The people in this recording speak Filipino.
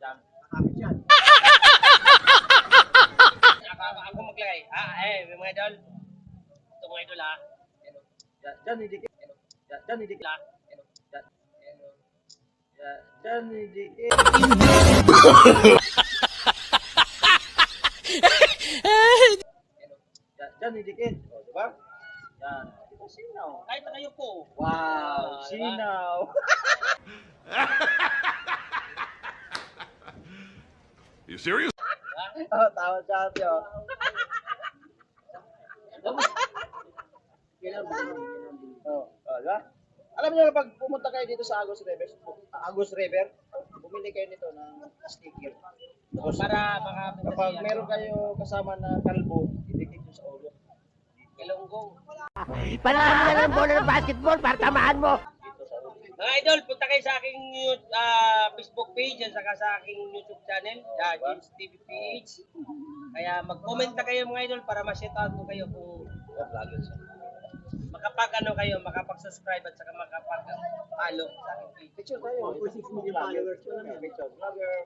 gamit yan. Ako, ako, maglagay. Ah, eh, mga idol. Ito mga idol ah. Ano? Yan, Diyan idikit. Yan, Diyan idikit. Yan, Ano? yan, Diyan idikit. Yan, idikit. O, di ba? Yan. Ba sinaw? Kahit kayo po. Wow, Ah, diba? sinaw. You serious? oh, tama sa ate, oh. Oh, di ba? Alam niyo pag pumunta kayo dito sa Agos River, Agos River, bumili kayo nito ng sticker. Tapos, Para makapit kapag meron kayo kasama na kalbo, idikit nyo sa ulo. Mo na lang bola ng basketball para tamaan mo. Mga idol, punta kayo sa aking ah, Facebook page at saka sa aking YouTube channel, uh, James TV PH. Kaya mag-comment na kayo mga idol para ma-shout out ko kayo kung makapag ano kayo, makapag-subscribe at saka makapag-follow sa aking page. Picture tayo. 1.6 million followers. Picture. Vlogger.